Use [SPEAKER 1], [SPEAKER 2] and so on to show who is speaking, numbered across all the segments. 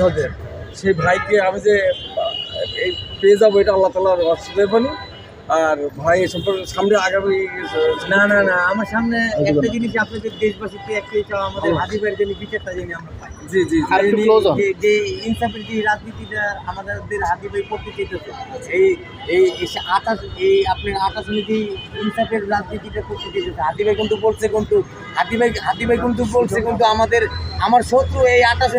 [SPEAKER 1] যোদ্ধাদের সেই ভাইকে আমি যে এই পেয়ে যাব এটা আল্লাহ তালার অসুবিধানি আর ভাই সম্পর্কে সামনে আগামী
[SPEAKER 2] না না না আমার সামনে একটা জিনিস আপনাদের দেশবাসীকে একটাই চাওয়া আমাদের হাজিবের জন্য বিচারটা জানি আমরা
[SPEAKER 1] জি জি
[SPEAKER 3] আর একটু
[SPEAKER 2] যে-
[SPEAKER 3] হন।
[SPEAKER 2] যে- যে ইনসাফের যে রাজনীতিটা আমাদের হাজিবাই করতে চেয়েছে এই এই এসে এই আপনার আঠাশ নীতি ইনসাফের রাজনীতিটা করতে চেয়েছে হাতিভাই কিন্তু বলছে কিন্তু হাতিভাই হাতিভাই কিন্তু বলছে কিন্তু আমাদের আমার শত্রু এই আঠাশ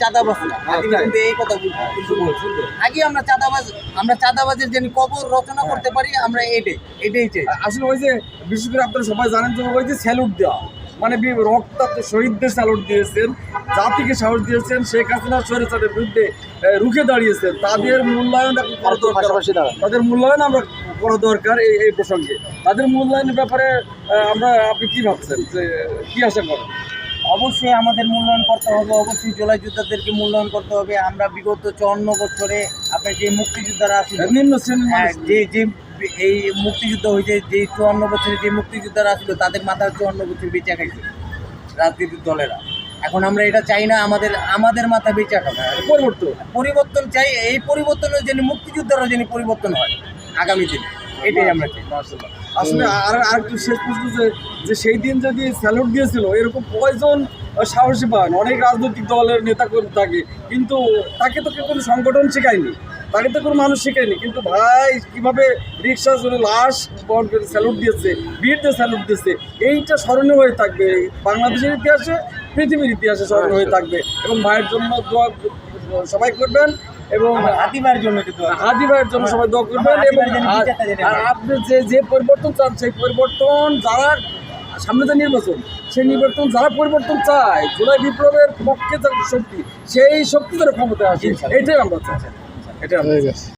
[SPEAKER 2] চাঁদাবাজ না। হাতিভাই কিন্তু এই কথা কিন্তু বলছে আগে আমরা চাঁদাবাজ আমরা চাঁদাবাজের জন্য কবর রচনা করতে পারি আমরা এটাই এটাই চাই।
[SPEAKER 1] আসলে ওই যে বিশেষ করে আপনারা সবাই জানেন যে ওই যে স্যালুট দেওয়া। মানে বি- রক্তাক্ত শহীদদের স্যালুট দিয়েছেন জাতিকে সাহস দিয়েছেন শেখ হাসিনা স্বৈরাচারের বিরুদ্ধে রুখে দাঁড়িয়েছেন। তাদের মূল্যায়ন করা দরকার। তাদের মূল্যায়ন আমরা করা দরকার এই এই প্রসঙ্গে। তাদের মূল্যায়নের ব্যাপারে আমরা আপনি কি ভাবছেন? যে কি আশা করেন?
[SPEAKER 2] অবশ্যই আমাদের মূল্যায়ন করতে হবে। অবশ্যই জুলাই যোদ্ধাদেরকে মূল্যায়ন করতে হবে। আমরা বিগত চুয়ান্ন বছরে আপনার যে মুক্তিযোদ্ধারা আছিল
[SPEAKER 1] নিম্ন শ্রেণির
[SPEAKER 2] হ্যাঁ, যে যে এই মুক্তিযুদ্ধ হয়েছে যে চুয়ান্ন বছরে যে মুক্তিযোদ্ধারা ছিল তাদের মাথার চুয়ান্ন বছর বেঁচে খাইছে রাজনীতির দলেরা। এখন আমরা এটা চাই না আমাদের আমাদের মাথা বেঁচে খাবে
[SPEAKER 1] পরিবর্তন।
[SPEAKER 2] পরিবর্তন চাই এই পরিবর্তনের জন্য মুক্তিযোদ্ধারা যেন পরিবর্তন হয় আগামী দিনে। এটাই আমরা চাই।
[SPEAKER 1] আসলে আর আরেকটু শেষ প্রশ্ন যে যে সেই দিন যদি স্যালুট দিয়েছিল এরকম কয়জন সাহসী পান? অনেক রাজনৈতিক দলের নেতা কর্মী থাকে কিন্তু তাকে তো কেউ কোনো সংগঠন শেখায়নি। তাকে তো কোনো মানুষ শেখায়নি। কিন্তু ভাই কীভাবে রিক্সা চলে লাশ বহন করে স্যালুট দিয়েছে বীরদের স্যালুট দিয়েছে এইটা স্মরণীয় হয়ে থাকবে। বাংলাদেশের ইতিহাসে পৃথিবীর ইতিহাসে স্মরণীয় হয়ে থাকবে। এবং ভাইয়ের জন্য দোয়া সবাই করবেন এবং
[SPEAKER 2] আমার জন্য কিন্তু
[SPEAKER 1] জন্য সবাই দোয়া করবেন এবং। আপনি যে যে পরিবর্তন চান সেই পরিবর্তন যারা সামনে যে নির্বাচন সেই নির্বাচন যারা পরিবর্তন চায় জুলাই বিপ্লবের পক্ষে যে শক্তি সেই শক্তি যারা ক্ষমতায় আসে এটাই আমরা চাই। এটা
[SPEAKER 3] হয়ে গেছে।